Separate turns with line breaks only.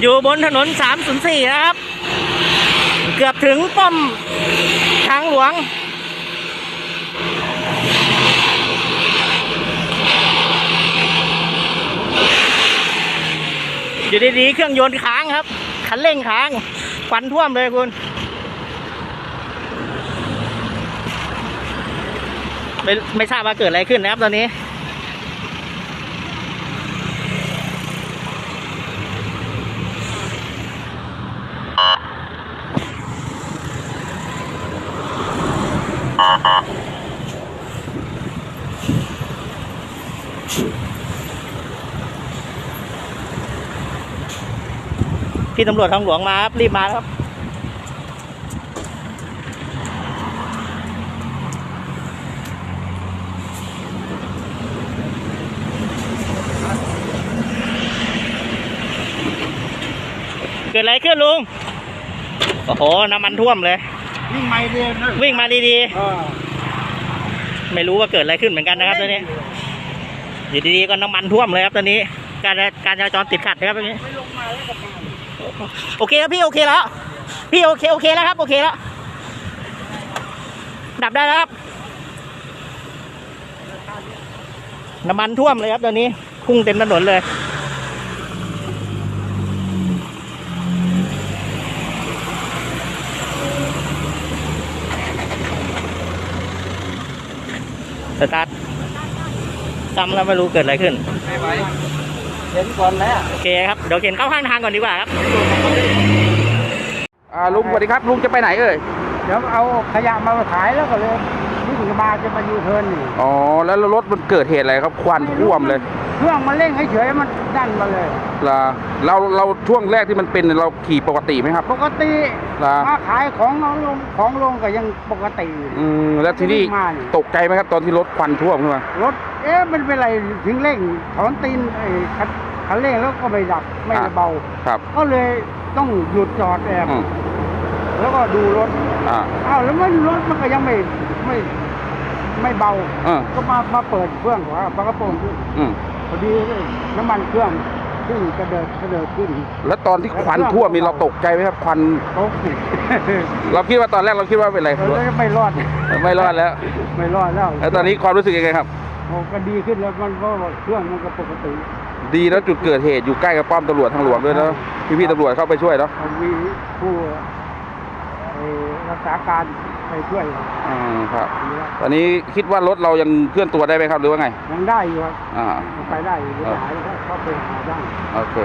อยู่บนถนน 304 นะครับ เกือบถึงป้อมทางหลวง อยู่ดีๆ เครื่องยนต์ค้างครับ คันเร่งค้างควันท่วมเลยคุณไม่ไม่ทราบว่าเกิดอะไรขึ้นนะครับตอนนี้ พี่ตำรวจทางหลวงมาครับ รีบมาครับ เกิดอะไรขึ้นลุง โอ้โห น้ำมันท่วมเลย
วิ่งไม่เรียนนะ
วิ่งมาดี
เออ
ๆไม่รู้ว่าเกิดอะไรขึ้นเหมือนกันนะครับตอนนี้ อยู่ดีๆก็น้ำมันท่วมเลยครับตอนนี้ การการจราจรติดขัดนะครับตอนนี้
ไม่ลงมาแล้วก็มา
โอเคครับพี่โอเคแล้วพี่โอเคโอเคแล้วครับโอเคแล้วดับได้แล้วครับ น้ำมันท่วมเลยครับตอนนี้พุ่งเต็มถนนเลยสตาร์ท ซ้ำแล้วไม่รู้เกิดอะไรขึ้น
ไม่ไหวเห็นก่อนแล้ว
โอเคครับเดี๋ยวเข็นเข้าข้างทางก่อนดีกว่าครับ
อ่าลุงสวัสดีครับลุงจะไปไหนเอ่ย
เดี๋ยวเอาขยะมาขายแล้วก็เลยวิ่งมาจะมายูเทิร์นนี่
อ๋อแล้วรถมันเกิดเหตุอะไรครับควันท่วมเลย
เครื่องมันเร่งให้เฉยๆมันดันมาเลย
ล่ะเราเราช่วงแรกที่มันเป็นเราขี่ปกติไหมครับ
ปกติ
ล่ะ
มาขายของน้องลงของลงก็ยังปกติอยู่
อืมแล้วทีนี้
วิ่งมานี่
ตกใจไหมครับตอนที่รถควันท่วมขึ้นมาร
ถ เอ๊ะมันเป็นไรถึงเร่งถอนตีนไอ้คันคันเร่งแล้วก็ไม่ดับไม่เบา
ครับ
ก็เลยต้องหยุดจอดแอบ
อืม
แล้วก็ดูรถ
อ่า
อ้าวแล้วมันรถมันก็ยังไม่ไม่ไม่เบา
เออ
ก็มามาเปิดเครื่องของปากระโปรงขึ้น
อืม
พอดีน้ำมันเครื่องขึ้นกระเดิดกระเดิดขึ้น
แล้วตอนที่ควันท่วมนี่เราตกใจไหมครับควัน
เขา
เราคิดว่าตอนแรกเราคิดว่าเป็นอะไร
แล้วก็ไม่รอด
ไม่รอดแล้ว
ไม่รอดแล้ว
แล้วตอนนี้ความรู้สึกยังไงครับ
โอ้ก็ดีขึ้นแล้วมันก็เครื่องมันก็ปกติ
ดีแล้วจุดเกิดเหตุอยู่ใกล้กับป้อมตำรวจทางหลวงด้วยเนาะพี่พี่ๆตำรวจเข้าไปช่วยเนาะ
มีผู้เอ่อรักษาการไปช่วย
อืมครับตอนนี้คิดว่ารถเรายังเคลื่อนตัวได้ไหมครับหรือว่าไง
ยังได้อยู่ครับ
อ่า
ยังไปได้อยู่ไม่หายแล้วก็เข้าไปหาได้
โอเค